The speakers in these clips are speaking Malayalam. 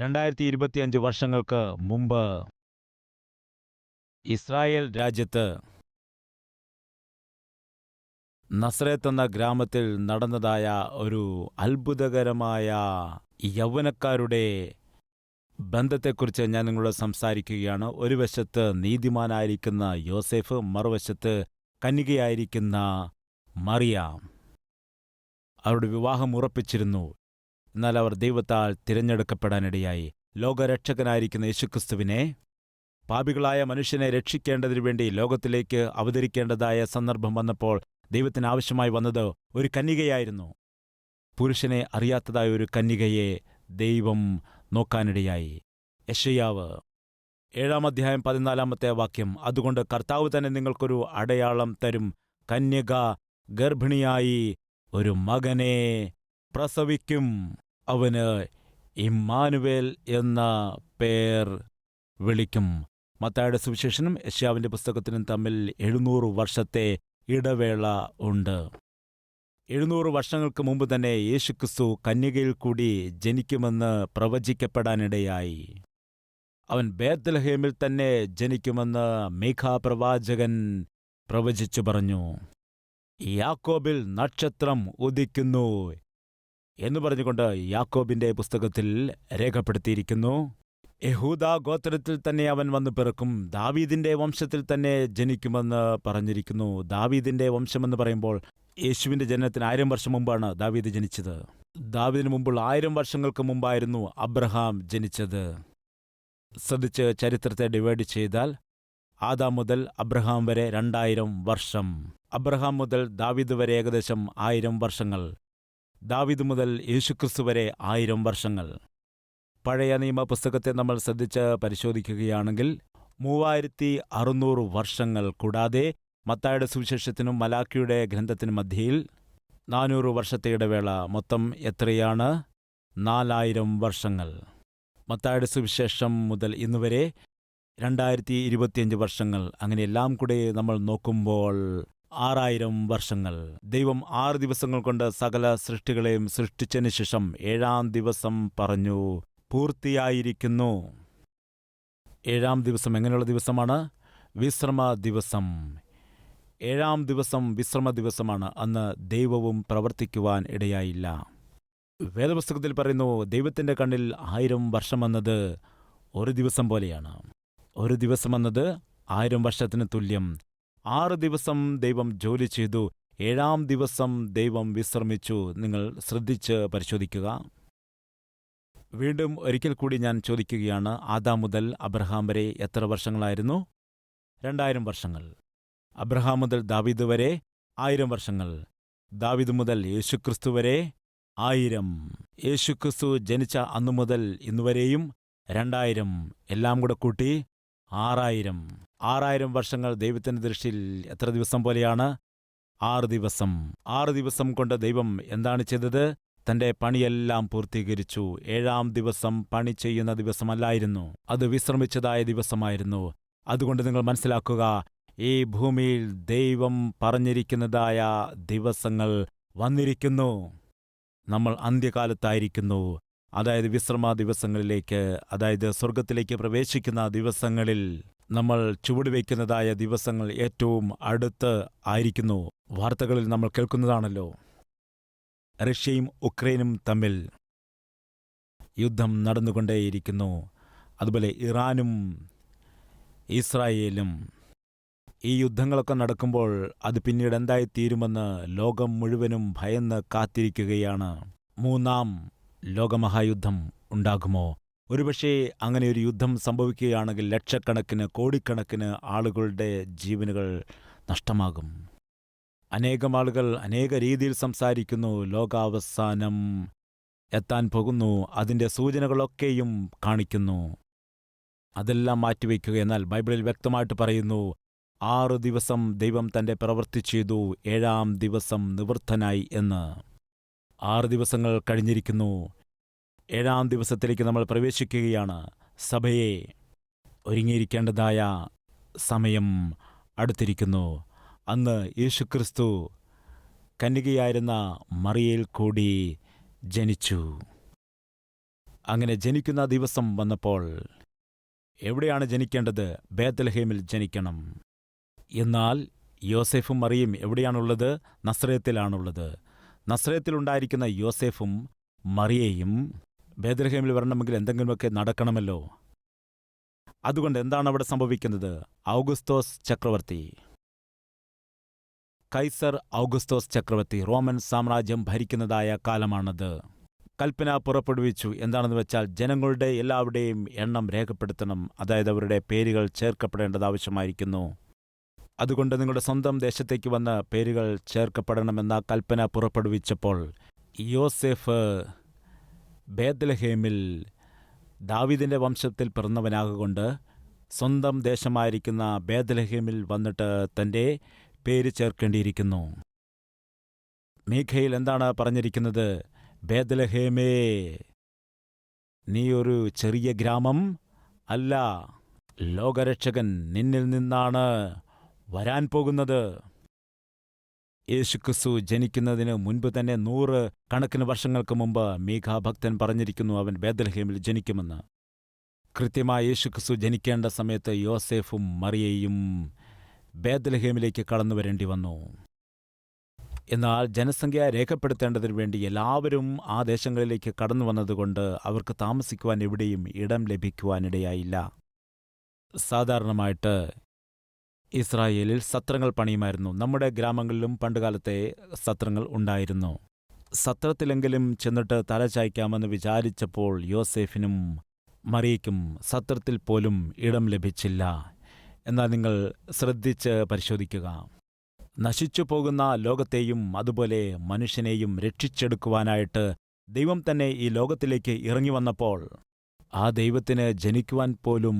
രണ്ടായിരത്തി ഇരുപത്തിയഞ്ച് വർഷങ്ങൾക്ക് മുമ്പ് ഇസ്രായേൽ രാജ്യത്ത് നസ്രേത്ത് എന്ന ഗ്രാമത്തിൽ നടന്നതായ ഒരു അത്ഭുതകരമായ യൗവനക്കാരുടെ ബന്ധത്തെക്കുറിച്ച് ഞാൻ നിങ്ങളോട് സംസാരിക്കുകയാണ്. ഒരു വശത്ത് നീതിമാനായിരിക്കുന്ന യോസെഫ് മറുവശത്ത് കന്യകയായിരിക്കുന്ന മറിയാം. അവരുടെ വിവാഹം ഉറപ്പിച്ചിരുന്നു. എന്നാൽ അവർ ദൈവത്താൽ തിരഞ്ഞെടുക്കപ്പെടാനിടയായി. ലോകരക്ഷകനായിരിക്കുന്ന യേശുക്രിസ്തുവിനെ പാപികളായ മനുഷ്യനെ രക്ഷിക്കേണ്ടതിനു വേണ്ടി ലോകത്തിലേക്ക് അവതരിക്കേണ്ടതായ സന്ദർഭം വന്നപ്പോൾ ദൈവത്തിന് ആവശ്യമായി വന്നത് ഒരു കന്യകയായിരുന്നു. പുരുഷനെ അറിയാത്തതായ ഒരു കന്യകയെ ദൈവം നോക്കാനിടയായി. യശയാവ് ഏഴാം അധ്യായം പതിനാലാമത്തെ വാക്യം അതുകൊണ്ട് കർത്താവ് തന്നെ നിങ്ങൾക്കൊരു അടയാളം തരും. കന്യക ഗർഭിണിയായി ഒരു മകനെ പ്രസവിക്കും. അവന് ഇമ്മാനുവേൽ എന്ന പേർ വിളിക്കും. മത്തായുടെ സുവിശേഷനും യശ്യാവിന്റെ പുസ്തകത്തിനും തമ്മിൽ എഴുന്നൂറ് വർഷത്തെ ഇടവേള ഉണ്ട്. എഴുന്നൂറ് വർഷങ്ങൾക്ക് മുമ്പ് തന്നെ യേശുക്രിസ്തു കന്യകയിൽ കൂടി ജനിക്കുമെന്ന് പ്രവചിക്കപ്പെടാനിടയായി. അവൻ ബേത്ലഹേമിൽ തന്നെ ജനിക്കുമെന്ന് മേഘാപ്രവാചകൻ പ്രവചിച്ചു പറഞ്ഞു. യാക്കോബിൽ നക്ഷത്രം ഉദിക്കുന്നു. എന്ന് പറഞ്ഞുകൊണ്ട് യാക്കോബിന്റെ പുസ്തകത്തിൽ രേഖപ്പെടുത്തിയിരിക്കുന്നു. യഹൂദ ഗോത്രത്തിൽ തന്നെ അവൻ വന്ന് പിറക്കും. ദാവീദിന്റെ വംശത്തിൽ തന്നെ ജനിക്കുമെന്ന് പറഞ്ഞിരിക്കുന്നു. ദാവീദിന്റെ വംശമെന്ന് പറയുമ്പോൾ യേശുവിന്റെ ജനനത്തിന് ആയിരം വർഷം മുമ്പാണ് ദാവീദ് ജനിച്ചത്. ദാവീദിന് മുമ്പുള്ള ആയിരം വർഷങ്ങൾക്ക് മുമ്പായിരുന്നു അബ്രഹാം ജനിച്ചത്. ശ്രദ്ധിച്ച് ചരിത്രത്തെ ഡിവൈഡ് ചെയ്താൽ ആദാം മുതൽ അബ്രഹാം വരെ രണ്ടായിരം വർഷം. അബ്രഹാം മുതൽ ദാവീദ് വരെ ഏകദേശം ആയിരം വർഷങ്ങൾ. ദാവീദ് മുതൽ യേശുക്രിസ്തു വരെ ആയിരം വർഷങ്ങൾ. പഴയ നിയമ പുസ്തകത്തെ നമ്മൾ ശ്രദ്ധിച്ച് പരിശോധിക്കുകയാണെങ്കിൽ മൂവായിരത്തി അറുന്നൂറ് വർഷങ്ങൾ കൂടാതെ മത്തായുടെ സുവിശേഷത്തിനും മലാക്കിയുടെ ഗ്രന്ഥത്തിനും മധ്യയിൽ നാനൂറ് വർഷത്തെ ഇടവേള മൊത്തം എത്രയാണ്? നാലായിരം വർഷങ്ങൾ. മത്തായുടെ സുവിശേഷം മുതൽ ഇന്നുവരെ രണ്ടായിരത്തി ഇരുപത്തിയഞ്ച് വർഷങ്ങൾ. അങ്ങനെ എല്ലാം കൂടെ നമ്മൾ നോക്കുമ്പോൾ ആറായിരം വർഷങ്ങൾ. ദൈവം ആറ് ദിവസങ്ങൾ കൊണ്ട് സകല സൃഷ്ടികളെയും സൃഷ്ടിച്ചതിന് ശേഷം ഏഴാം ദിവസം പറഞ്ഞു പൂർത്തിയായിരിക്കുന്നു. ഏഴാം ദിവസം എങ്ങനെയുള്ള ദിവസമാണ്? വിശ്രമ ദിവസം. ഏഴാം ദിവസം വിശ്രമ ദിവസമാണ്. അന്ന് ദൈവവും പ്രവർത്തിക്കുവാൻ ഇടയായില്ല. വേദപുസ്തകത്തിൽ പറയുന്നു ദൈവത്തിന്റെ കണ്ണിൽ ആയിരം വർഷമെന്നത് ഒരു ദിവസം പോലെയാണ്. ഒരു ദിവസമെന്നത് ആയിരം വർഷത്തിന് തുല്യം. ആറ് ദിവസം ദൈവം ജോലി ചെയ്തു ഏഴാം ദിവസം ദൈവം വിശ്രമിച്ചു. നിങ്ങൾ ശ്രദ്ധിച്ച് പരിശോധിക്കുക. വീണ്ടും ഒരിക്കൽ കൂടി ഞാൻ ചോദിക്കുകയാണ് ആദാം മുതൽ അബ്രഹാം വരെ എത്ര വർഷങ്ങളായിരുന്നു? രണ്ടായിരം വർഷങ്ങൾ. അബ്രഹാം മുതൽ ദാവിദ് വരെ ആയിരം വർഷങ്ങൾ. ദാവിദ് മുതൽ യേശുക്രിസ്തു വരെ ആയിരം. യേശുക്രിസ്തു ജനിച്ച അന്നു മുതൽ ഇന്നുവരെയും രണ്ടായിരം. എല്ലാം കൂടെ കൂട്ടി ആറായിരം. ആറായിരം വർഷങ്ങൾ ദൈവത്തിന്റെ ദൃഷ്ടിയിൽ എത്ര ദിവസം പോലെയാണ്? ആറ് ദിവസം. ആറ് ദിവസം കൊണ്ട് ദൈവം എന്താണ് ചെയ്തത്? തന്റെ പണിയെല്ലാം പൂർത്തീകരിച്ചു. ഏഴാം ദിവസം പണി ചെയ്യുന്ന ദിവസമല്ലായിരുന്നു. അത് വിശ്രമിച്ചതായ ദിവസമായിരുന്നു. അതുകൊണ്ട് നിങ്ങൾ മനസ്സിലാക്കുക ഈ ഭൂമിയിൽ ദൈവം പറഞ്ഞിരിക്കുന്നതായ ദിവസങ്ങൾ വന്നിരിക്കുന്നു. നമ്മൾ അന്ത്യകാലത്തായിരിക്കുന്നു. അതായത് വിശ്രമ ദിവസങ്ങളിലേക്ക് അതായത് സ്വർഗത്തിലേക്ക് പ്രവേശിക്കുന്ന ദിവസങ്ങളിൽ നമ്മൾ ചുവടുവയ്ക്കുന്നതായ ദിവസങ്ങൾ ഏറ്റവും അടുത്ത് ആയിരിക്കുന്നു. വാർത്തകളിൽ നമ്മൾ കേൾക്കുന്നതാണല്ലോ. റഷ്യയും ഉക്രൈനും തമ്മിൽ യുദ്ധം നടന്നുകൊണ്ടേയിരിക്കുന്നു. അതുപോലെ ഇറാനും ഇസ്രായേലും ഈ യുദ്ധങ്ങളൊക്കെ നടക്കുമ്പോൾ അത് പിന്നീട് എന്തായിത്തീരുമെന്ന് ലോകം മുഴുവനും ഭയന്ന് കാത്തിരിക്കുകയാണ്. മൂന്നാം ലോകമഹായുദ്ധം ഉണ്ടാകുമോ? ഒരുപക്ഷേ അങ്ങനെ ഒരു യുദ്ധം സംഭവിക്കുകയാണെങ്കിൽ ലക്ഷക്കണക്കിന് കോടിക്കണക്കിന് ആളുകളുടെ ജീവനുകൾ നഷ്ടമാകും. അനേകം ആളുകൾ അനേക രീതിയിൽ സംസാരിക്കുന്നു ലോകാവസാനം എത്താൻ പോകുന്നു അതിന്റെ സൂചനകളൊക്കെയും കാണിക്കുന്നു. അതെല്ലാം മാറ്റിവെക്കുക എന്നാൽ ബൈബിളിൽ വ്യക്തമായിട്ട് പറയുന്നു ആറു ദിവസം ദൈവം തന്റെ പ്രവൃത്തി ചെയ്തു ഏഴാം ദിവസം നിവൃത്തനായി എന്ന്. ആറ് ദിവസങ്ങൾ കഴിഞ്ഞിരിക്കുന്നു. ഏഴാം ദിവസത്തിലേക്ക് നമ്മൾ പ്രവേശിക്കുകയാണ്. സഭയെ ഒരുങ്ങിയിരിക്കേണ്ടതായ സമയം അടുത്തിരിക്കുന്നു. അന്ന് യേശുക്രിസ്തു കന്യകയായിരുന്ന മറിയയിൽ കൂടി ജനിച്ചു. അങ്ങനെ ജനിക്കുന്ന ദിവസം വന്നപ്പോൾ എവിടെയാണ് ജനിക്കേണ്ടത്? ബേത്തലഹേമിൽ ജനിക്കണം. എന്നാൽ യോസെഫും മറിയും എവിടെയാണുള്ളത്? നസ്രയത്തിലാണുള്ളത് നസ്രയത്തിലുണ്ടായിരിക്കുന്ന യോസേഫും മറിയയും ബേദലഹേമിൽ വരണമെങ്കിൽ എന്തെങ്കിലുമൊക്കെ നടക്കണമല്ലോ. അതുകൊണ്ട് എന്താണ് അവിടെ സംഭവിക്കുന്നത്? ഔഗുസ്തോസ് ചക്രവർത്തി. കൈസർ ഔഗുസ്തോസ് ചക്രവർത്തി റോമൻ സാമ്രാജ്യം ഭരിക്കുന്നതായ കാലമാണത്. കൽപ്പന പുറപ്പെടുവിച്ചു. എന്താണെന്ന് വെച്ചാൽ ജനങ്ങളുടെ എല്ലാവരുടെയും എണ്ണം രേഖപ്പെടുത്തണം. അതായത് അവരുടെ പേരുകൾ ചേർക്കപ്പെടേണ്ടത് ആവശ്യമായിരിക്കുന്നു. അതുകൊണ്ട് നിങ്ങളുടെ സ്വന്തം ദേശത്തേക്ക് വന്ന് പേരുകൾ ചേർക്കപ്പെടണമെന്ന കൽപ്പന പുറപ്പെടുവിച്ചപ്പോൾ യോസെഫ് ബേദ്ലഹേമിൽ ദാവിദിന്റെ വംശത്തിൽ പിറന്നവനാകൊണ്ട് സ്വന്തം ദേശമായിരിക്കുന്ന ബേദ്ലഹേമിൽ വന്നിട്ട് തന്റെ പേര് ചേർക്കേണ്ടിയിരിക്കുന്നു. മീഖയിൽ എന്താണ് പറഞ്ഞിരിക്കുന്നത്? ബേദ്ലഹേമേ നീ ഒരു ചെറിയ ഗ്രാമം അല്ല ലോകരക്ഷകൻ നിന്നിൽ നിന്നാണ് വരാൻ പോകുന്നത്. യേശുക്രിസ്തു ജനിക്കുന്നതിന് മുൻപ് തന്നെ നൂറ് കണക്കിന് വർഷങ്ങൾക്ക് മുമ്പ് മേഘാഭക്തൻ പറഞ്ഞിരിക്കുന്നു അവൻ ബേദൽഹേമിൽ ജനിക്കുമെന്ന്. കൃത്യമായി യേശുക്രിസ്തു ജനിക്കേണ്ട സമയത്ത് യോസേഫും മറിയയും ബേദൽഹേമിലേക്ക് കടന്നു വരേണ്ടി വന്നു. എന്നാൽ ജനസംഖ്യ രേഖപ്പെടുത്തേണ്ടതിനു വേണ്ടി എല്ലാവരും ആ ദേശങ്ങളിലേക്ക് കടന്നു വന്നതുകൊണ്ട് അവർക്ക് താമസിക്കുവാൻ എവിടെയും ഇടം ലഭിക്കുവാനിടയായില്ല. സാധാരണമായിട്ട് ഇസ്രായേലിൽ സത്രങ്ങൾ പണിയുമായിരുന്നു. നമ്മുടെ ഗ്രാമങ്ങളിലും പണ്ടുകാലത്തെ സത്രങ്ങൾ ഉണ്ടായിരുന്നു. സത്രത്തിലെങ്കിലും ചെന്നിട്ട് തലചായ്ക്കാമെന്ന് വിചാരിച്ചപ്പോൾ യോസേഫിനും മറിയയ്ക്കും സത്രത്തിൽ പോലും ഇടം ലഭിച്ചില്ല. എന്നാൽ നിങ്ങൾ ശ്രദ്ധിച്ച് പരിശോധിക്കുക. നശിച്ചു പോകുന്ന ലോകത്തെയും അതുപോലെ മനുഷ്യനെയും രക്ഷിച്ചെടുക്കുവാനായിട്ട് ദൈവം തന്നെ ഈ ലോകത്തിലേക്ക് ഇറങ്ങി വന്നപ്പോൾ ആ ദൈവത്തിന് ജനിക്കുവാൻ പോലും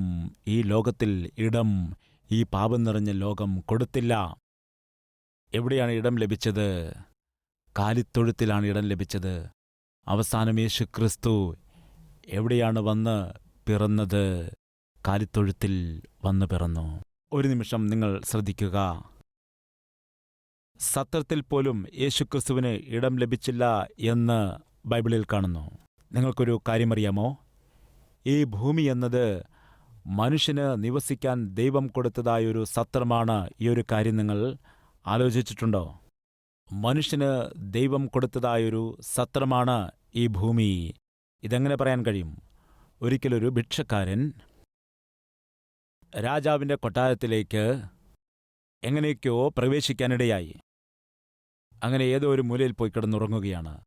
ഈ ലോകത്തിൽ ഇടം ഈ പാപം നിറഞ്ഞ ലോകം കൊടുത്തില്ല. എവിടെയാണ് ഇടം ലഭിച്ചത്? കാലിത്തൊഴുത്തിലാണ് ഇടം ലഭിച്ചത്. അവസാനം യേശു ക്രിസ്തു എവിടെയാണ് വന്ന് പിറന്നത്? കാലിത്തൊഴുത്തിൽ വന്ന് പിറന്നു. ഒരു നിമിഷം നിങ്ങൾ ശ്രദ്ധിക്കുക. സത്രത്തിൽ പോലും യേശുക്രിസ്തുവിന് ഇടം ലഭിച്ചില്ല എന്ന് ബൈബിളിൽ കാണുന്നു. നിങ്ങൾക്കൊരു കാര്യമറിയാമോ? ഈ ഭൂമി എന്നത് മനുഷ്യന് നിവസിക്കാൻ ദൈവം കൊടുത്തതായൊരു സത്രമാണ് ഈ ഒരു കാര്യം നിങ്ങൾ ആലോചിച്ചിട്ടുണ്ടോ? മനുഷ്യന് ദൈവം കൊടുത്തതായൊരു സത്രമാണ് ഈ ഭൂമി. ഇതെങ്ങനെ പറയാൻ കഴിയും? ഒരിക്കലൊരു ഭിക്ഷക്കാരൻ രാജാവിന്റെ കൊട്ടാരത്തിലേക്ക് എങ്ങനെയൊക്കെയോ പ്രവേശിക്കാനിടയായി. അങ്ങനെ ഏതോ ഒരു മൂലയിൽ പോയി കിടന്നുറങ്ങുകയാണ്.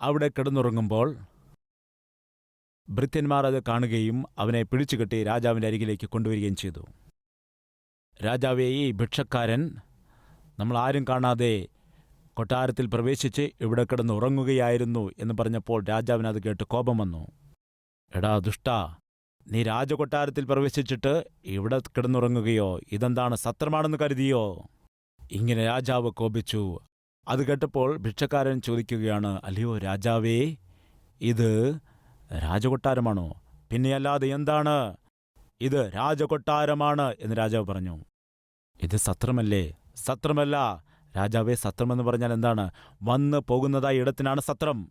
അവിടെ കിടന്നുറങ്ങുമ്പോൾ ഭൃത്യന്മാർ അത് കാണുകയും അവനെ പിടിച്ചുകെട്ടി രാജാവിന്റെ അരികിലേക്ക് കൊണ്ടുവരികയും ചെയ്തു. രാജാവെ ഈ ഭിക്ഷക്കാരൻ നമ്മൾ ആരും കാണാതെ കൊട്ടാരത്തിൽ പ്രവേശിച്ച് ഇവിടെ കിടന്ന് ഉറങ്ങുകയായിരുന്നു എന്ന് പറഞ്ഞപ്പോൾ രാജാവിന് അത് കേട്ട് കോപം വന്നു. എടാ ദുഷ്ട നീ രാജകൊട്ടാരത്തിൽ പ്രവേശിച്ചിട്ട് ഇവിടെ കിടന്നുറങ്ങുകയോ? ഇതെന്താണ് സത്രമാണെന്ന് കരുതിയോ? ഇങ്ങനെ രാജാവ് കോപിച്ചു. അത് കേട്ടപ്പോൾ ഭിക്ഷക്കാരൻ ചോദിക്കുകയാണ് അല്ലയോ രാജാവേ ഇത് രാജകൊട്ടാരമാണോ? പിന്നെയല്ലാതെ എന്താണ്? ഇത് രാജകൊട്ടാരമാണ് എന്ന് രാജാവ് പറഞ്ഞു. ഇത് സത്രമല്ലേ? സത്രമല്ല. രാജാവേ സത്രമെന്ന് പറഞ്ഞാൽ എന്താണ്? വന്ന് പോകുന്നതായ ഇടത്തിനാണ് സത്രം.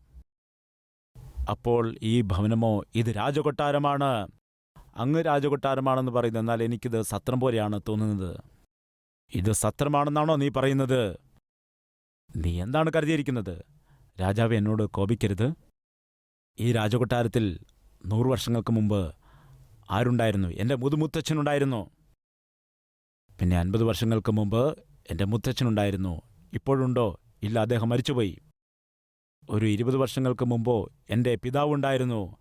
അപ്പോൾ ഈ ഭവനമോ ഇത് രാജകൊട്ടാരമാണ്. അങ്ങ് രാജകൊട്ടാരമാണെന്ന് പറയുന്നത് എന്നാൽ എനിക്കിത് സത്രം പോലെയാണ് തോന്നുന്നത്. ഇത് സത്രമാണെന്നാണോ നീ പറയുന്നത്? നീ എന്താണ് കരുതിയിരിക്കുന്നത്? രാജാവ് എന്നോട് കോപിക്കരുത്. ഈ രാജകൊട്ടാരത്തിൽ നൂറു വർഷങ്ങൾക്ക് മുമ്പ് ആരുണ്ടായിരുന്നു? എന്റെ മുതുമുത്തച്ഛനുണ്ടായിരുന്നു പിന്നെ അൻപത് വർഷങ്ങൾക്ക് മുമ്പ് എന്റെ മുത്തച്ഛനുണ്ടായിരുന്നു. ഇപ്പോഴുണ്ടോ? ഇല്ല അദ്ദേഹം മരിച്ചുപോയി. ഒരു ഇരുപത് വർഷങ്ങൾക്ക് മുമ്പോ എന്റെ പിതാവുണ്ടായിരുന്നു.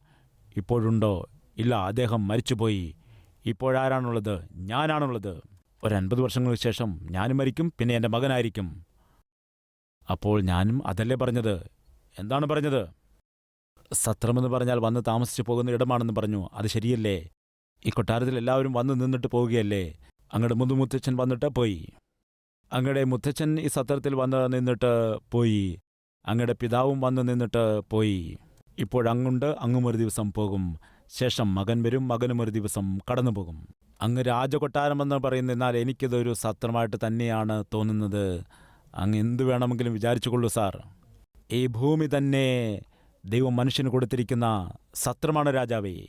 ഇപ്പോഴുണ്ടോ? ഇല്ല അദ്ദേഹം മരിച്ചുപോയി. ഇപ്പോഴാരാണുള്ളത്? ഞാനാണുള്ളത്. ഒരു അൻപത് വർഷങ്ങൾക്ക് ശേഷം ഞാനും മരിക്കും പിന്നെ എന്റെ മകനായിരിക്കും. അപ്പോൾ ഞാനും അതല്ലേ പറഞ്ഞത്? എന്താണ് പറഞ്ഞത്? സത്രമെന്ന് പറഞ്ഞാൽ വന്ന് താമസിച്ചു പോകുന്ന ഇടമാണെന്ന് പറഞ്ഞു. അത് ശരിയല്ലേ? ഈ കൊട്ടാരത്തിൽ എല്ലാവരും വന്ന് നിന്നിട്ട് പോവുകയല്ലേ? അങ്ങയുടെ മുതുമുത്തച്ഛൻ വന്നിട്ട് പോയി. അങ്ങടെ മുത്തച്ഛൻ ഈ സത്രത്തിൽ വന്ന് നിന്നിട്ട് പോയി. അങ്ങടെ പിതാവും വന്ന് നിന്നിട്ട് പോയി. ഇപ്പോഴങ്ങുണ്ട് അങ്ങും ഒരു ദിവസം പോകും. ശേഷം മകൻ വരും മകനും ഒരു ദിവസം കടന്നുപോകും അങ്ങ് രാജകൊട്ടാരമെന്ന് പറയുന്ന എന്നാൽ എനിക്കിതൊരു സത്രമായിട്ട് തന്നെയാണ് തോന്നുന്നത്. അങ്ങ് എന്തു വേണമെങ്കിലും വിചാരിച്ചുകൊള്ളൂ സാർ. ഈ ഭൂമി തന്നെ ദൈവം മനുഷ്യന് കൊടുത്തിരിക്കുന്ന സത്രമാണ് രാജാവേ.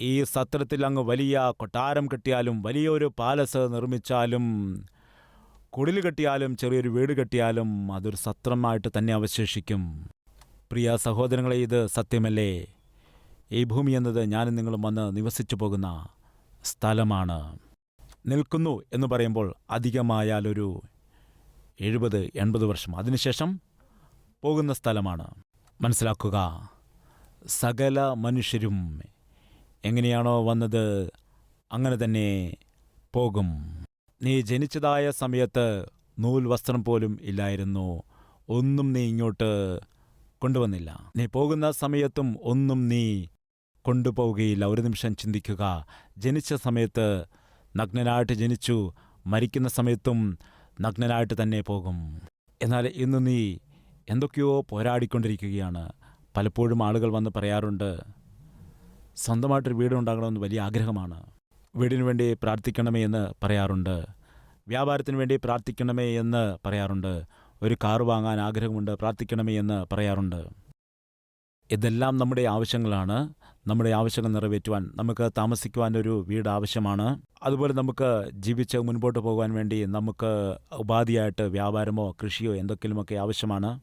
ഈ സത്രത്തിൽ അങ്ങ് വലിയ കൊട്ടാരം കെട്ടിയാലും വലിയൊരു പാലസ് നിർമ്മിച്ചാലും കുടിൽ കെട്ടിയാലും ചെറിയൊരു വീട് കെട്ടിയാലും അതൊരു സത്രമായിട്ട് തന്നെ അവശേഷിക്കും. പ്രിയ സഹോദരങ്ങളെ ഇത് സത്യമല്ലേ? ഈ ഭൂമി എന്നത് ഞാനും നിങ്ങളും വന്ന് നിവസിച്ചു പോകുന്ന സ്ഥലമാണ്. നിൽക്കുന്നു എന്ന് പറയുമ്പോൾ അധികമായാലൊരു എഴുപത് എൺപത് വർഷം. അതിനുശേഷം പോകുന്ന സ്ഥലമാണ്. മനസ്സിലാക്കുക. സകല മനുഷ്യരും എങ്ങനെയാണോ വന്നത് അങ്ങനെ തന്നെ പോകും. നീ ജനിച്ചതായ സമയത്ത് നൂൽ വസ്ത്രം പോലും ഇല്ലായിരുന്നു. ഒന്നും നീ ഇങ്ങോട്ട് കൊണ്ടുവന്നില്ല. നീ പോകുന്ന സമയത്തും ഒന്നും നീ കൊണ്ടുപോവുകയില്ല. ഒരു നിമിഷം ചിന്തിക്കുക. ജനിച്ച സമയത്ത് നഗ്നനായിട്ട് ജനിച്ചു. മരിക്കുന്ന സമയത്തും നഗ്നനായിട്ട് തന്നെ പോകും. എന്നാൽ ഇന്ന് നീ എന്തൊക്കെയോ പോരാടിക്കൊണ്ടിരിക്കുകയാണ്. പലപ്പോഴും ആളുകൾ വന്ന് പറയാറുണ്ട് സ്വന്തമായിട്ടൊരു വീടുണ്ടാകണമെന്ന് വലിയ ആഗ്രഹമാണ്. വീടിനു വേണ്ടി പ്രാർത്ഥിക്കണമേ എന്ന് പറയാറുണ്ട്. വ്യാപാരത്തിന് വേണ്ടി പ്രാർത്ഥിക്കണമേ എന്ന് പറയാറുണ്ട്. ഒരു കാർ വാങ്ങാൻ ആഗ്രഹമുണ്ട് പ്രാർത്ഥിക്കണമേ എന്ന് പറയാറുണ്ട്. ഇതെല്ലാം നമ്മുടെ ആവശ്യങ്ങളാണ്. നമ്മുടെ ആവശ്യങ്ങൾ നിറവേറ്റുവാൻ നമുക്ക് താമസിക്കുവാൻ ഒരു വീട് ആവശ്യമാണ്. അതുപോലെ നമുക്ക് ജീവിച്ച് മുൻപോട്ട് പോകാൻ വേണ്ടി നമുക്ക് ഉപാധിയായിട്ട് വ്യാപാരമോ കൃഷിയോ എന്തൊക്കെയുമൊക്കെ ആവശ്യമാണ്.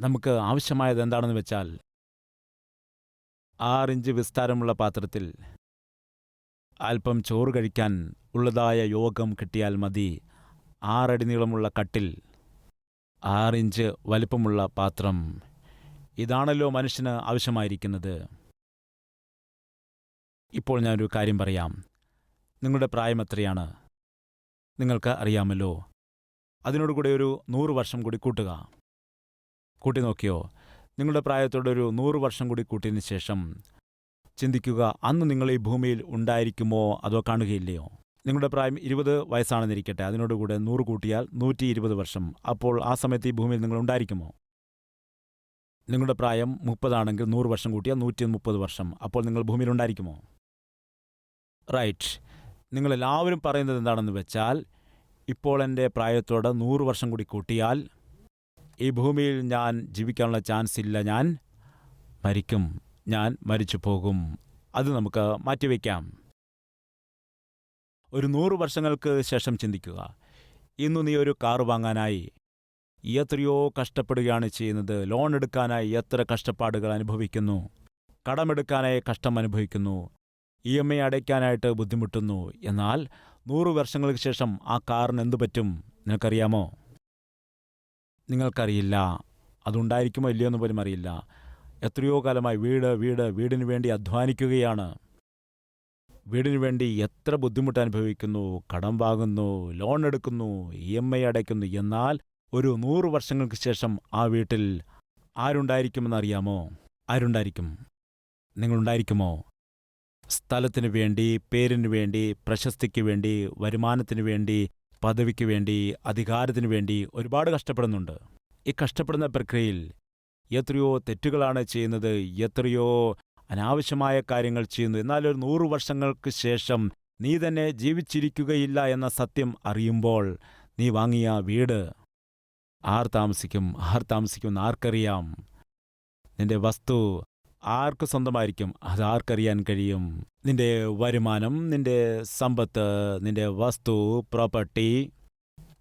നമുക്ക് ആവശ്യമായത് എന്താണെന്ന് വെച്ചാൽ ആറിഞ്ച് വിസ്താരമുള്ള പാത്രത്തിൽ അല്പം ചോറ് കഴിക്കാൻ ഉള്ളതായ യോഗം കിട്ടിയാൽ മതി. ആറടി നീളമുള്ള കട്ടിൽ ആറിഞ്ച് വലിപ്പമുള്ള പാത്രം. ഇതാണല്ലോ മനുഷ്യന് ആവശ്യമായിരിക്കുന്നത്. ഇപ്പോൾ ഞാനൊരു കാര്യം പറയാം. നിങ്ങളുടെ പ്രായം എത്രയാണ്? നിങ്ങൾക്ക് അറിയാമല്ലോ. അതിനോടുകൂടെ ഒരു നൂറ് വർഷം കൂടി കൂട്ടുക. കൂട്ടി നോക്കിയോ നിങ്ങളുടെ പ്രായത്തോടൊരു നൂറ് വർഷം കൂടി കൂട്ടിയതിന് ശേഷം ചിന്തിക്കുക അന്ന് നിങ്ങൾ ഈ ഭൂമിയിൽ ഉണ്ടായിരിക്കുമോ അതോ കാണുകയില്ലയോ? നിങ്ങളുടെ പ്രായം ഇരുപത് വയസ്സാണെന്നിരിക്കട്ടെ അതിനോടുകൂടെ നൂറ് കൂട്ടിയാൽ നൂറ്റി ഇരുപത് വർഷം. അപ്പോൾ ആ സമയത്ത് ഈ ഭൂമിയിൽ നിങ്ങൾ ഉണ്ടായിരിക്കുമോ? നിങ്ങളുടെ പ്രായം മുപ്പതാണെങ്കിൽ നൂറ് വർഷം കൂട്ടിയാൽ നൂറ്റി മുപ്പത് വർഷം. അപ്പോൾ നിങ്ങൾ ഭൂമിയിൽ ഉണ്ടായിരിക്കുമോ? റൈറ്റ്. നിങ്ങളെല്ലാവരും പറയുന്നത് എന്താണെന്ന് വെച്ചാൽ ഇപ്പോൾ എന്റെ പ്രായത്തോടെ നൂറ് വർഷം കൂടി കൂട്ടിയാൽ ഈ ഭൂമിയിൽ ഞാൻ ജീവിക്കാനുള്ള ചാൻസ് ഇല്ല. ഞാൻ മരിക്കും. ഞാൻ മരിച്ചു പോകും. അത് നമുക്ക് മാറ്റിവെക്കാം. ഒരു നൂറ് വർഷങ്ങൾക്ക് ശേഷം ചിന്തിക്കുക. ഇന്ന് നീ ഒരു കാർ വാങ്ങാനായി എത്രയോ കഷ്ടപ്പെടുകയാണ് ചെയ്യുന്നത്. ലോൺ എടുക്കാനായി എത്ര കഷ്ടപ്പാടുകൾ അനുഭവിക്കുന്നു. കടമെടുക്കാനായി കഷ്ടം അനുഭവിക്കുന്നു. ഇ എം ഐ അടയ്ക്കാനായിട്ട് ബുദ്ധിമുട്ടുന്നു. എന്നാൽ നൂറ് വർഷങ്ങൾക്ക് ശേഷം ആ കാറിന് എന്തു പറ്റും? നിനക്കറിയാമോ? നിങ്ങൾക്കറിയില്ല. അതുണ്ടായിരിക്കുമോ ഇല്ലയോ എന്ന് പോലും അറിയില്ല. എത്രയോ കാലമായി വീട് വീട് വീടിനു വേണ്ടി അധ്വാനിക്കുകയാണ്. വീടിനു വേണ്ടി എത്ര ബുദ്ധിമുട്ട് അനുഭവിക്കുന്നു കടം വാങ്ങുന്നു ലോൺ എടുക്കുന്നു ഇ എം ഐ അടയ്ക്കുന്നു. എന്നാൽ ഒരു നൂറ് വർഷങ്ങൾക്ക് ശേഷം ആ വീട്ടിൽ ആരുണ്ടായിരിക്കുമെന്നറിയാമോ ആരുണ്ടായിരിക്കും? നിങ്ങളുണ്ടായിരിക്കുമോ? സ്ഥലത്തിനു വേണ്ടി പേരിനു വേണ്ടി പ്രശസ്തിക്ക് വേണ്ടി വരുമാനത്തിനു വേണ്ടി പദവിക്ക് വേണ്ടി അധികാരത്തിന് വേണ്ടി ഒരുപാട് കഷ്ടപ്പെടുന്നുണ്ട്. ഈ കഷ്ടപ്പെടുന്ന പ്രക്രിയയിൽ എത്രയോ തെറ്റുകളാണ് ചെയ്യുന്നത് എത്രയോ അനാവശ്യമായ കാര്യങ്ങൾ ചെയ്യുന്നു. എന്നാൽ ഒരു നൂറു വർഷങ്ങൾക്ക് ശേഷം നീ തന്നെ ജീവിച്ചിരിക്കുകയില്ല എന്ന സത്യം അറിയുമ്പോൾ നീ വാങ്ങിയ വീട് ആർ താമസിക്കും ആർ താമസിക്കും ആർക്കറിയാം? നിന്റെ വസ്തു ആർക്ക് സ്വന്തമായിരിക്കും? അത് ആർക്കറിയാൻ കഴിയും? നിന്റെ വരുമാനം നിന്റെ സമ്പത്ത് നിന്റെ വസ്തു പ്രോപ്പർട്ടി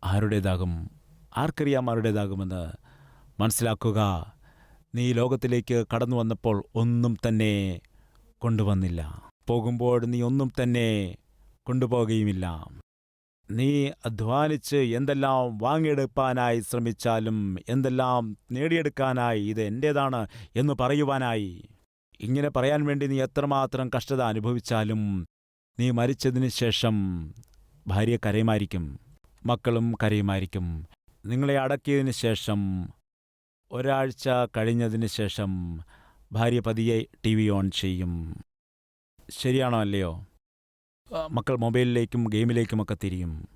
ആരുടേതാകും? ആർക്കറിയാം ആരുടേതാകുമെന്ന്? മനസ്സിലാക്കുക. നീ ലോകത്തിലേക്ക് കടന്നു വന്നപ്പോൾ ഒന്നും തന്നെ കൊണ്ടുവന്നില്ല. പോകുമ്പോൾ നീ ഒന്നും തന്നെ കൊണ്ടുപോകുകയുമില്ല നീ അധ്വാനിച്ച് എന്തെല്ലാം വാങ്ങിയെടുക്കാനായി ശ്രമിച്ചാലും എന്തെല്ലാം നേടിയെടുക്കാനായി ഇത് എന്റേതാണ് എന്ന് പറയുവാനായി. ഇങ്ങനെ പറയാൻ വേണ്ടി നീ എത്രമാത്രം കഷ്ടത അനുഭവിച്ചാലും നീ മരിച്ചതിന് ശേഷം ഭാര്യ കരയുമായിരിക്കും മക്കളും കരയുമായിരിക്കും. നിങ്ങളെ അടക്കിയതിന് ശേഷം ഒരാഴ്ച കഴിഞ്ഞതിന് ശേഷം ഭാര്യ പതിയെ ടി വി ഓൺ ചെയ്യും. ശരിയാണോ അല്ലയോ? മക്കൾ മൊബൈലിലേക്കും ഗെയിമിലേക്കുമൊക്കെ തിരിയും.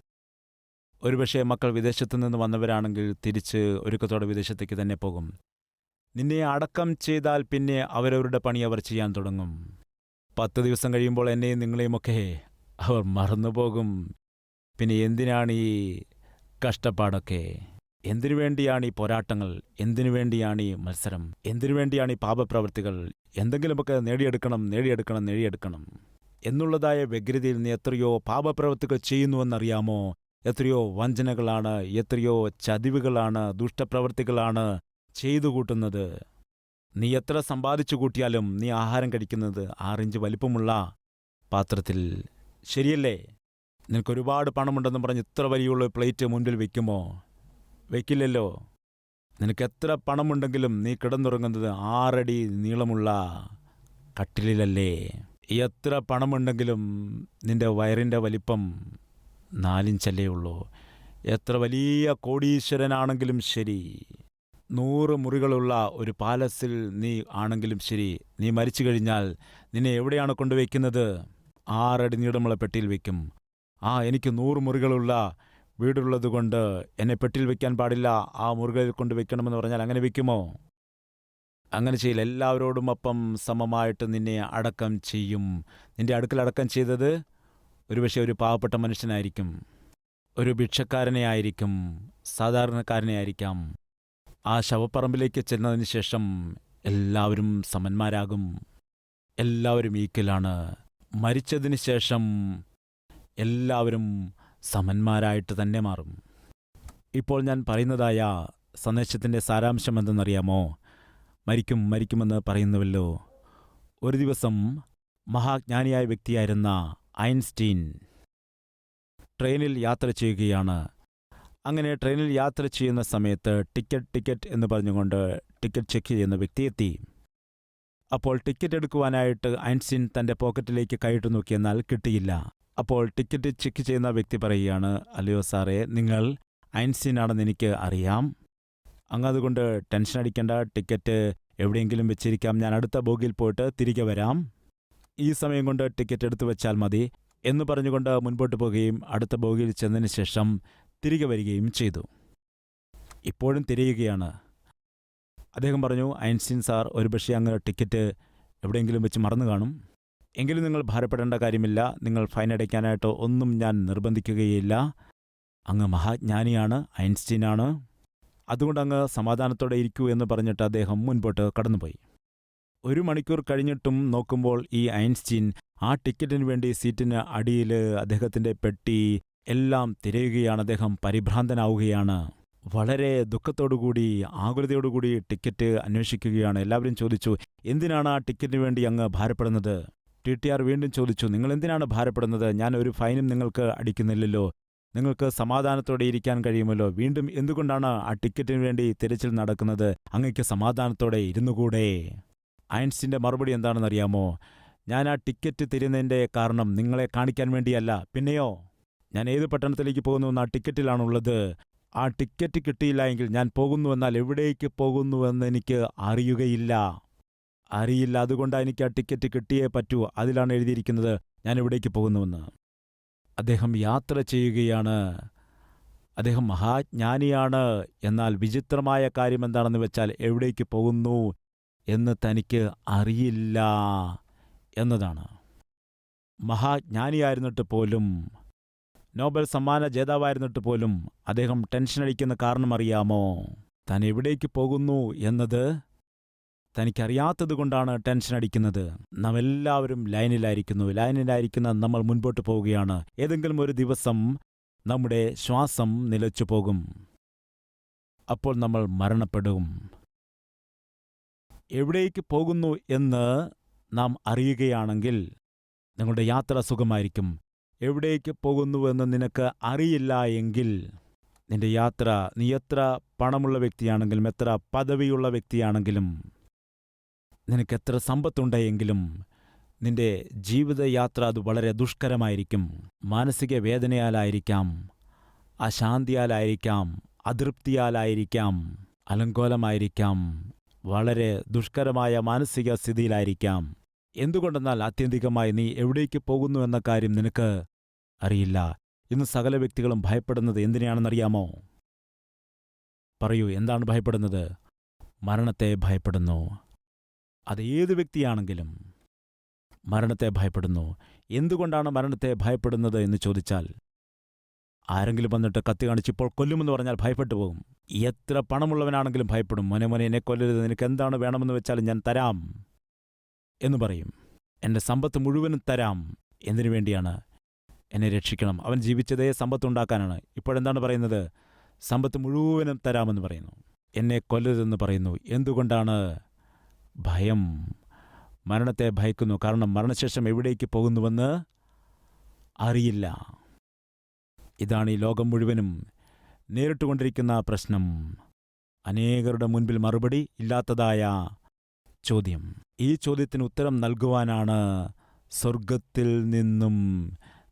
ഒരുപക്ഷെ മക്കൾ വിദേശത്തു നിന്ന് വന്നവരാണെങ്കിൽ തിരിച്ച് ഒരുക്കത്തോടെ വിദേശത്തേക്ക് തന്നെ പോകും. നിന്നെ അടക്കം ചെയ്താൽ പിന്നെ അവരവരുടെ പണി അവർ ചെയ്യാൻ തുടങ്ങും. പത്ത് ദിവസം കഴിയുമ്പോൾ എന്നെയും നിങ്ങളെയുമൊക്കെ അവർ മറന്നുപോകും. പിന്നെ എന്തിനാണ് ഈ കഷ്ടപ്പാടൊക്കെ? എന്തിനു വേണ്ടിയാണ് ഈ പോരാട്ടങ്ങൾ? എന്തിനു വേണ്ടിയാണ് ഈ മത്സരം? എന്തിനു വേണ്ടിയാണ് ഈ പാപപ്രവൃത്തികൾ? എന്തെങ്കിലുമൊക്കെ നേടിയെടുക്കണം നേടിയെടുക്കണം നേടിയെടുക്കണം. എന്നുള്ളതായ വ്യഗ്രതയിൽ നീ എത്രയോ പാപപ്രവൃത്തികൾ ചെയ്യുന്നുവെന്നറിയാമോ? എത്രയോ വഞ്ചനകളാണ് എത്രയോ ചതിവുകളാണ് ദുഷ്ടപ്രവൃത്തികളാണ് ചെയ്തു കൂട്ടുന്നത് നീ എത്ര സമ്പാദിച്ചു കൂട്ടിയാലും നീ ആഹാരം കഴിക്കുന്നത് ആറിഞ്ച് വലിപ്പമുള്ള പാത്രത്തിൽ. ശരിയല്ലേ? നിനക്കൊരുപാട് പണമുണ്ടെന്ന് പറഞ്ഞ് ഇത്ര വലിയുള്ള പ്ലേറ്റ് മുൻപിൽ വയ്ക്കുമോ വയ്ക്കില്ലല്ലോ നിനക്ക് എത്ര പണമുണ്ടെങ്കിലും നീ കിടന്നുറങ്ങുന്നത് ആറടി നീളമുള്ള കട്ടിലിലല്ലേ? എത്ര പണമുണ്ടെങ്കിലും നിന്റെ വയറിന്റെ വലിപ്പം നാലിഞ്ചല്ലേ ഉള്ളൂ. എത്ര വലിയ കോടീശ്വരനാണെങ്കിലും ശരി നൂറ് മുറികളുള്ള ഒരു പാലസിൽ നീ ആണെങ്കിലും ശരി നീ മരിച്ചു കഴിഞ്ഞാൽ നിന്നെ എവിടെയാണ് കൊണ്ടുവയ്ക്കുന്നത്? ആറടി നീളമുള്ള പെട്ടിയിൽ വയ്ക്കും. ആ എനിക്ക് നൂറ് മുറികളുള്ള വീടുള്ളതുകൊണ്ട് എന്നെ പെട്ടിയിൽ വയ്ക്കാൻ പാടില്ല. ആ മുറികളിൽ കൊണ്ട് വയ്ക്കണമെന്ന് പറഞ്ഞാൽ അങ്ങനെ വെക്കുമോ അങ്ങനെ ചെയ്യില്ല എല്ലാവരോടും ഒപ്പം സമമായിട്ട് നിന്നെ അടക്കം ചെയ്യും. നിന്റെ അടുക്കൽ അടക്കം ചെയ്തത് ഒരുപക്ഷെ ഒരു പാവപ്പെട്ട മനുഷ്യനായിരിക്കും. ഒരു ഭിക്ഷക്കാരനെ ആയിരിക്കും. സാധാരണക്കാരനെ ആയിരിക്കാം. ആ ശവപ്പറമ്പിലേക്ക് ചെന്നതിന് ശേഷം എല്ലാവരും സമന്മാരാകും. എല്ലാവരും ഈക്കലാണ്. മരിച്ചതിന് ശേഷം എല്ലാവരും സമന്മാരായിട്ട് തന്നെ മാറും. ഇപ്പോൾ ഞാൻ പറയുന്നതായ സന്ദേശത്തിന്റെ സാരാംശം എന്തെന്നറിയാമോ? മരിക്കും മരിക്കുമെന്ന് പറയുന്നുവല്ലോ. ഒരു ദിവസം മഹാജ്ഞാനിയായ വ്യക്തിയായിരുന്ന ഐൻസ്റ്റീൻ ട്രെയിനിൽ യാത്ര ചെയ്യുകയാണ്. അങ്ങനെ ട്രെയിനിൽ യാത്ര ചെയ്യുന്ന സമയത്ത് ടിക്കറ്റ് ടിക്കറ്റ് എന്ന് പറഞ്ഞുകൊണ്ട് ടിക്കറ്റ് ചെക്ക് ചെയ്യുന്ന വ്യക്തി എത്തി. അപ്പോൾ ടിക്കറ്റ് എടുക്കുവാനായിട്ട് ഐൻസ്റ്റീൻ തന്റെ പോക്കറ്റിലേക്ക് കൈയിട്ട് നോക്കിയെന്നാൽ കിട്ടിയില്ല. അപ്പോൾ ടിക്കറ്റ് ചെക്ക് ചെയ്യുന്ന വ്യക്തി പറയുകയാണ് അല്ലയോ സാറേ നിങ്ങൾ ഐൻസ്റ്റീൻ ആണെന്ന് എനിക്ക് അറിയാം. അങ്ങ് അതുകൊണ്ട് ടെൻഷൻ അടിക്കേണ്ട. ടിക്കറ്റ് എവിടെയെങ്കിലും വെച്ചിരിക്കാം. ഞാൻ അടുത്ത ബോഗിൽ പോയിട്ട് തിരികെ വരാം. ഈ സമയം കൊണ്ട് ടിക്കറ്റ് എടുത്തു വെച്ചാൽ മതി എന്ന് പറഞ്ഞുകൊണ്ട് മുൻപോട്ട് പോകുകയും അടുത്ത ബോഗിൽ ചെന്നതിന് ശേഷം തിരികെ വരികയും ചെയ്തു. ഇപ്പോഴും തിരയുകയാണ്. അദ്ദേഹം പറഞ്ഞു ഐൻസ്റ്റീൻ സാർ ഒരുപക്ഷെ അങ്ങ് ടിക്കറ്റ് എവിടെയെങ്കിലും വെച്ച് മറന്നു കാണും. എങ്കിലും നിങ്ങൾ ഭാരപ്പെടേണ്ട കാര്യമില്ല. നിങ്ങൾ ഫൈൻ അടയ്ക്കാനായിട്ട് ഒന്നും ഞാൻ നിർബന്ധിക്കുകയില്ല. അങ്ങ് മഹാജ്ഞാനിയാണ് ഐൻസ്റ്റീനാണ്. അതുകൊണ്ട് അങ്ങ് സമാധാനത്തോടെ ഇരിക്കൂ എന്ന് പറഞ്ഞിട്ട് അദ്ദേഹം മുൻപോട്ട് കടന്നുപോയി. ഒരു മണിക്കൂർ കഴിഞ്ഞിട്ടും നോക്കുമ്പോൾ ഈ ഐൻസ്റ്റീൻ ആ ടിക്കറ്റിന് വേണ്ടി സീറ്റിന് അടിയിൽ അദ്ദേഹത്തിന്റെ പെട്ടി എല്ലാം തിരയുകയാണ്. അദ്ദേഹം പരിഭ്രാന്തനാവുകയാണ്. വളരെ ദുഃഖത്തോടുകൂടി ആകുലതയോടുകൂടി ടിക്കറ്റ് അന്വേഷിക്കുകയാണ്. എല്ലാവരും ചോദിച്ചു എന്തിനാണ് ആ ടിക്കറ്റിന് വേണ്ടി അങ്ങ് ഭാരപ്പെടുന്നത്? ടി ടി ആർ വീണ്ടും ചോദിച്ചു നിങ്ങൾ എന്തിനാണ് ഭാരപ്പെടുന്നത്? ഞാൻ ഒരു ഫൈനും നിങ്ങൾക്ക് അടിക്കുന്നില്ലല്ലോ. നിങ്ങൾക്ക് സമാധാനത്തോടെ ഇരിക്കാൻ കഴിയുമല്ലോ? വീണ്ടും എന്തുകൊണ്ടാണ് ആ ടിക്കറ്റിന് വേണ്ടി തിരച്ചിൽ നടക്കുന്നത്? അങ്ങയ്ക്ക് സമാധാനത്തോടെ ഇരുന്നുകൂടെ? ഐൻസ്റ്റിന്റെ മറുപടി എന്താണെന്നറിയാമോ? ഞാൻ ആ ടിക്കറ്റ് തിരുന്നതിന്റെ കാരണം നിങ്ങളെ കാണിക്കാൻ വേണ്ടിയല്ല. പിന്നെയോ? ഞാൻ ഏത് പട്ടണത്തിലേക്ക് പോകുന്നു എന്ന് ടിക്കറ്റിലാണുള്ളത്? ആ ടിക്കറ്റ് കിട്ടിയില്ല എങ്കിൽ ഞാൻ പോകുന്നുവെന്നാൽ എവിടേക്ക് പോകുന്നുവെന്ന് എനിക്ക് അറിയുകയില്ല. അറിയില്ല. അതുകൊണ്ടാണ് എനിക്ക് ആ ടിക്കറ്റ് കിട്ടിയേ പറ്റൂ. അതിലാണ് എഴുതിയിരിക്കുന്നത്. ഞാൻ എവിടേക്ക് പോകുന്നുവെന്ന്. അദ്ദേഹം യാത്ര ചെയ്യുകയാണ്. അദ്ദേഹം മഹാജ്ഞാനിയാണ്. എന്നാൽ വിചിത്രമായ കാര്യം എന്താണെന്ന് വെച്ചാൽ എവിടേക്ക് പോകുന്നു എന്ന് തനിക്ക് അറിയില്ല എന്നതാണ്. മഹാജ്ഞാനിയായിരുന്നിട്ട് പോലും നോബൽ സമ്മാന ജേതാവായിരുന്നിട്ട് പോലും അദ്ദേഹം ടെൻഷൻ അടിക്കുന്ന കാരണം അറിയാമോ? താൻ എവിടേക്ക് പോകുന്നു എന്നത് തനിക്കറിയാത്തതുകൊണ്ടാണ് ടെൻഷൻ അടിക്കുന്നത്. നാം എല്ലാവരും ലൈനിലായിരിക്കുന്നു. ലൈനിലായിരിക്കുന്ന നമ്മൾ മുൻപോട്ട് പോവുകയാണ്. ഏതെങ്കിലും ഒരു ദിവസം നമ്മുടെ ശ്വാസം നിലച്ചു പോകും. അപ്പോൾ നമ്മൾ മരണപ്പെടും. എവിടേക്ക് പോകുന്നു എന്ന് നാം അറിയുകയാണെങ്കിൽ നിങ്ങളുടെ യാത്ര സുഖമായിരിക്കും. എവിടേക്ക് പോകുന്നുവെന്ന് നിനക്ക് അറിയില്ല എങ്കിൽ നിന്റെ യാത്ര നീ എത്ര പണമുള്ള വ്യക്തിയാണെങ്കിലും എത്ര പദവിയുള്ള വ്യക്തിയാണെങ്കിലും നിനക്കെത്ര സമ്പത്തുണ്ടെങ്കിലും നിന്റെ ജീവിതയാത്ര അത് വളരെ ദുഷ്കരമായിരിക്കും. മാനസിക വേദനയാലായിരിക്കാം അശാന്തിയാലായിരിക്കാം അതൃപ്തിയാലായിരിക്കാം അലങ്കോലമായിരിക്കാം വളരെ ദുഷ്കരമായ മാനസിക സ്ഥിതിയിലായിരിക്കാം. എന്തുകൊണ്ടെന്നാൽ ആത്യന്തികമായി നീ എവിടേക്ക് പോകുന്നു എന്ന കാര്യം നിനക്ക് അറിയില്ല. ഇന്ന് സകല വ്യക്തികളും ഭയപ്പെടുന്നത് എന്തിനാണെന്നറിയാമോ പറയൂ എന്താണ് ഭയപ്പെടുന്നത്? മരണത്തെ ഭയപ്പെടുന്നു. അത് ഏത് വ്യക്തിയാണെങ്കിലും മരണത്തെ ഭയപ്പെടുന്നു. എന്തുകൊണ്ടാണ് മരണത്തെ ഭയപ്പെടുന്നത് എന്ന് ചോദിച്ചാൽ ആരെങ്കിലും വന്നിട്ട് കത്തി കാണിച്ച് ഇപ്പോൾ കൊല്ലുമെന്ന് പറഞ്ഞാൽ ഭയപ്പെട്ടു പോകും എത്ര പണമുള്ളവനാണെങ്കിലും ഭയപ്പെടും. മോനെ മോനെ എന്നെ കൊല്ലരുത്. നിനക്ക് എന്താണ് വേണമെന്ന് വെച്ചാൽ ഞാൻ തരാം എന്ന് പറയും. എന്റെ സമ്പത്ത് മുഴുവനും തരാം. എന്തിനു വേണ്ടിയാണ് എന്നെ രക്ഷിക്കണം? അവൻ ജീവിച്ചതേ സമ്പത്തുണ്ടാക്കാനാണ് ഇപ്പോഴെന്താണ് പറയുന്നത്? സമ്പത്ത് മുഴുവനും തരാമെന്ന് പറയുന്നു. എന്നെ കൊല്ലരുതെന്ന് പറയുന്നു. എന്തുകൊണ്ടാണ് ഭയം. മരണത്തെ ഭയക്കുന്നു. കാരണം മരണശേഷം എവിടേക്ക് പോകുന്നുവെന്ന് അറിയില്ല. ഇതാണ് ഈ ലോകം മുഴുവനും നേരിട്ടുകൊണ്ടിരിക്കുന്ന പ്രശ്നം. അനേകരുടെ മുൻപിൽ മറുപടി ഇല്ലാത്തതായ ചോദ്യം. ഈ ചോദ്യത്തിന് ഉത്തരം നൽകുവാനാണ് സ്വർഗത്തിൽ നിന്നും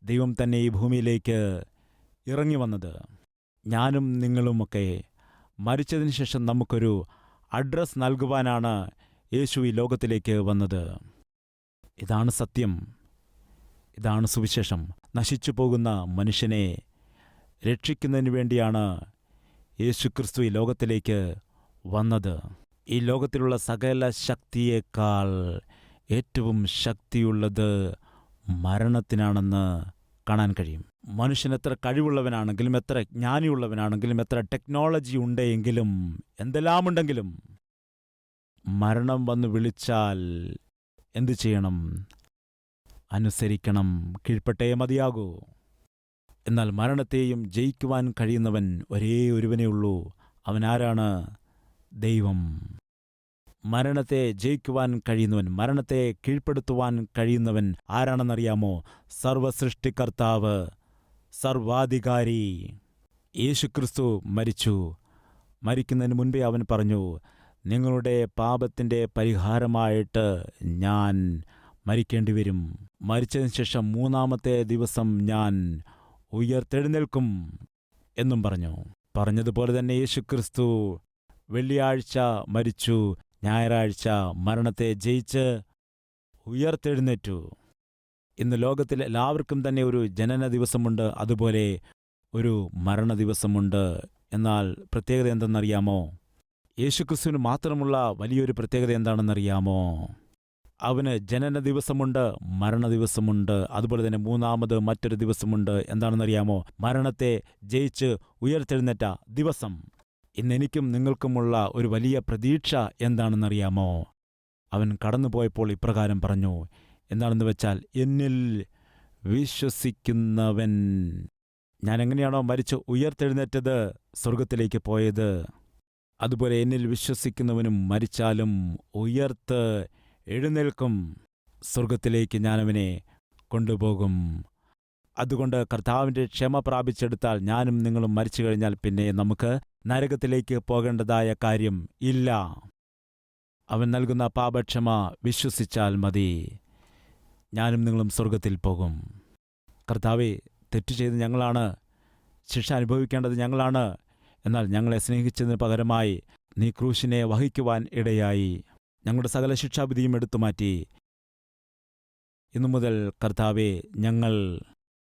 ദൈവം തന്നെ ഈ ഭൂമിയിലേക്ക് ഇറങ്ങി വന്നത് ഞാനും നിങ്ങളുമൊക്കെ മരിച്ചതിന് ശേഷം നമുക്കൊരു അഡ്രസ് നൽകുവാനാണ് യേശു ഈ ലോകത്തിലേക്ക് വന്നത്. ഇതാണ് സത്യം. ഇതാണ് സുവിശേഷം. നശിച്ചു പോകുന്ന മനുഷ്യനെ രക്ഷിക്കുന്നതിന് വേണ്ടിയാണ് യേശു ക്രിസ്തു ഈ ലോകത്തിലേക്ക് വന്നത്. ഈ ലോകത്തിലുള്ള സകല ശക്തിയേക്കാൾ ഏറ്റവും ശക്തിയുള്ളത് മരണത്തിനാണെന്ന് കാണാൻ കഴിയും. മനുഷ്യൻ എത്ര കഴിവുള്ളവനാണെങ്കിലും എത്ര ജ്ഞാനിയുള്ളവനാണെങ്കിലും എത്ര ടെക്നോളജി ഉണ്ടെങ്കിലും എന്തെല്ലാമുണ്ടെങ്കിലും മരണം വന്ന് വിളിച്ചാൽ എന്തു ചെയ്യണം? അനുസരിക്കണം. കീഴ്പ്പെട്ടേ മതിയാകൂ. എന്നാൽ മരണത്തെയും ജയിക്കുവാൻ കഴിയുന്നവൻ ഒരേ ഒരുവനേ ഉള്ളൂ. അവനാരാണ് ദൈവം. മരണത്തെ ജയിക്കുവാൻ കഴിയുന്നവൻ മരണത്തെ കീഴ്പ്പെടുത്തുവാൻ കഴിയുന്നവൻ ആരാണെന്നറിയാമോ? സർവസൃഷ്ടികർത്താവ് സർവാധികാരി. യേശുക്രിസ്തു മരിച്ചു. മരിക്കുന്നതിന് മുൻപേ അവൻ പറഞ്ഞു നിങ്ങളുടെ പാപത്തിന്റെ പരിഹാരമായിട്ട് ഞാൻ മരിക്കേണ്ടി വരും മരിച്ചതിന് ശേഷം മൂന്നാമത്തെ ദിവസം ഞാൻ ഉയർത്തെഴുന്നേൽക്കും എന്നും പറഞ്ഞു. പറഞ്ഞതുപോലെ തന്നെ യേശുക്രിസ്തു വെള്ളിയാഴ്ച മരിച്ചു. ഞായറാഴ്ച മരണത്തെ ജയിച്ച് ഉയർത്തെഴുന്നേറ്റു. ഇന്ന് ലോകത്തിൽ എല്ലാവർക്കും തന്നെ ഒരു ജനന ദിവസമുണ്ട്. അതുപോലെ ഒരു മരണ ദിവസമുണ്ട്. എന്നാൽ പ്രത്യേകത എന്തെന്നറിയാമോ? യേശുക്രിസ്തുവിന് മാത്രമുള്ള വലിയൊരു പ്രത്യേകത എന്താണെന്നറിയാമോ? അവന് ജനന ദിവസമുണ്ട് മരണ ദിവസമുണ്ട് അതുപോലെ തന്നെ മൂന്നാമത് മറ്റൊരു ദിവസമുണ്ട്. എന്താണെന്നറിയാമോ? മരണത്തെ ജയിച്ച് ഉയർത്തെഴുന്നേറ്റ ദിവസം. ഇന്നെനിക്കും നിങ്ങൾക്കുമുള്ള ഒരു വലിയ പ്രതീക്ഷ എന്താണെന്നറിയാമോ? അവൻ കടന്നുപോയപ്പോൾ ഇപ്രകാരം പറഞ്ഞു എന്താണെന്ന് വെച്ചാൽ എന്നിൽ വിശ്വസിക്കുന്നവൻ. ഞാൻ എങ്ങനെയാണോ മരിച്ച് ഉയർത്തെഴുന്നേറ്റത് സ്വർഗത്തിലേക്ക് പോയത്? അതുപോലെ എന്നിൽ വിശ്വസിക്കുന്നവനും മരിച്ചാലും ഉയർത്ത് എഴുന്നേൽക്കും. സ്വർഗത്തിലേക്ക് ഞാനവനെ കൊണ്ടുപോകും. അതുകൊണ്ട് കർത്താവിന്റെ ക്ഷമ പ്രാപിച്ചെടുത്താൽ ഞാനും നിങ്ങളും മരിച്ചു കഴിഞ്ഞാൽ പിന്നെ നമുക്ക് നരകത്തിലേക്ക് പോകേണ്ടതായ കാര്യം ഇല്ല. അവൻ നൽകുന്ന പാപക്ഷമ വിശ്വസിച്ചാൽ മതി. ഞാനും നിങ്ങളും സ്വർഗത്തിൽ പോകും. കർത്താവെ തെറ്റ് ചെയ്ത് ഞങ്ങളാണ്. ശിക്ഷ അനുഭവിക്കേണ്ടത് ഞങ്ങളാണ്. എന്നാൽ ഞങ്ങളെ സ്നേഹിച്ചതിന് പകരമായി നീ ക്രൂശിനെ വഹിക്കുവാൻ ഇടയായി. ഞങ്ങളുടെ സകല ശിക്ഷാവിധിയും എടുത്തു മാറ്റി. ഇന്നു മുതൽ കർത്താവെ ഞങ്ങൾ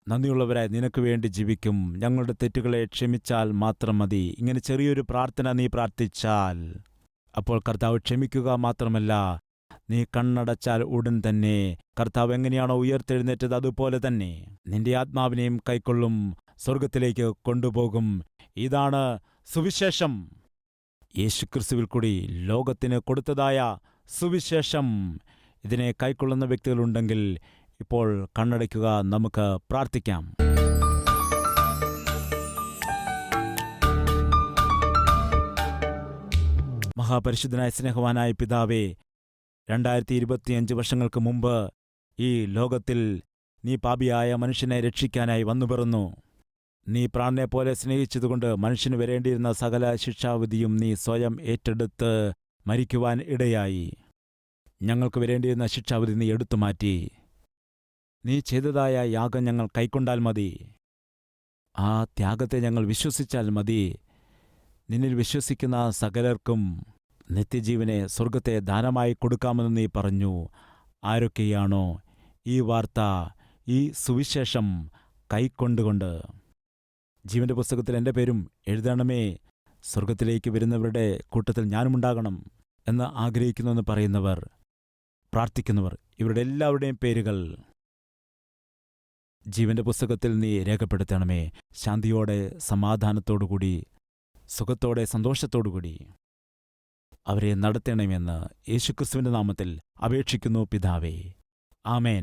നന്ദിയുള്ളവരായി നിനക്ക് വേണ്ടി ജീവിക്കും. ഞങ്ങളുടെ തെറ്റുകളെ ക്ഷമിച്ചാൽ മാത്രം മതി. ഇങ്ങനെ ചെറിയൊരു പ്രാർത്ഥന നീ പ്രാർത്ഥിച്ചാൽ. അപ്പോൾ കർത്താവ് ക്ഷമിക്കുക മാത്രമല്ല നീ കണ്ണടച്ചാൽ ഉടൻ തന്നെ. കർത്താവ് എങ്ങനെയാണോ ഉയർത്തെഴുന്നേറ്റത് അതുപോലെ തന്നെ. നിന്റെ ആത്മാവിനെയും കൈക്കൊള്ളും സ്വർഗത്തിലേക്ക് കൊണ്ടുപോകും. ഇതാണ് സുവിശേഷം. യേശുക്രിസ്തുവിൽ കൂടി ലോകത്തിന് കൊടുത്തതായ സുവിശേഷം. ഇതിനെ കൈക്കൊള്ളുന്ന വ്യക്തികളുണ്ടെങ്കിൽ ഇപ്പോൾ കണ്ണടയ്ക്കുക നമുക്ക് പ്രാർത്ഥിക്കാം. മഹാപരിശുദ്ധനായ സ്നേഹവാനായ പിതാവേ രണ്ടായിരത്തി ഇരുപത്തിയഞ്ച് വർഷങ്ങൾക്ക് മുമ്പ് ഈ ലോകത്തിൽ നീ പാപിയായ മനുഷ്യനെ രക്ഷിക്കാനായി വന്നു പിറന്നു നീ പ്രാണനെ പോലെ സ്നേഹിച്ചതുകൊണ്ട് മനുഷ്യന് വരേണ്ടിയിരുന്ന സകല ശിക്ഷാവിധിയും നീ സ്വയം ഏറ്റെടുത്ത് മരിക്കുവാൻ ഇടയായി. ഞങ്ങൾക്ക് വരേണ്ടിയിരുന്ന ശിക്ഷാവിധി നീ എടുത്തു മാറ്റി. നീ ചെയ്തതായ യാഗം ഞങ്ങൾ കൈക്കൊണ്ടാൽ മതി. ആ ത്യാഗത്തെ ഞങ്ങൾ വിശ്വസിച്ചാൽ മതി. നിന്നിൽ വിശ്വസിക്കുന്ന സകലർക്കും നിത്യജീവനെ സ്വർഗത്തെ ദാനമായി കൊടുക്കാമെന്ന് നീ പറഞ്ഞു. ആരൊക്കെയാണോ ഈ വാർത്ത ഈ സുവിശേഷം കൈക്കൊണ്ടുകൊണ്ട്. ജീവന്റെ പുസ്തകത്തിൽ എന്റെ പേരും എഴുതണമേ. സ്വർഗത്തിലേക്ക് വരുന്നവരുടെ കൂട്ടത്തിൽ ഞാനുമുണ്ടാകണം എന്ന് ആഗ്രഹിക്കുന്നുവെന്ന് പറയുന്നവർ പ്രാർത്ഥിക്കുന്നവർ ഇവരുടെ എല്ലാവരുടെയും പേരുകൾ. ജീവന്റെ പുസ്തകത്തിൽ നീ രേഖപ്പെടുത്തണമേ. ശാന്തിയോടെ സമാധാനത്തോടുകൂടി സുഖത്തോടെ സന്തോഷത്തോടുകൂടി. അവരെ നടത്തണമെന്ന് യേശുക്രിസ്തുവിന്റെ നാമത്തിൽ അപേക്ഷിക്കുന്നു പിതാവേ. ആമേൻ.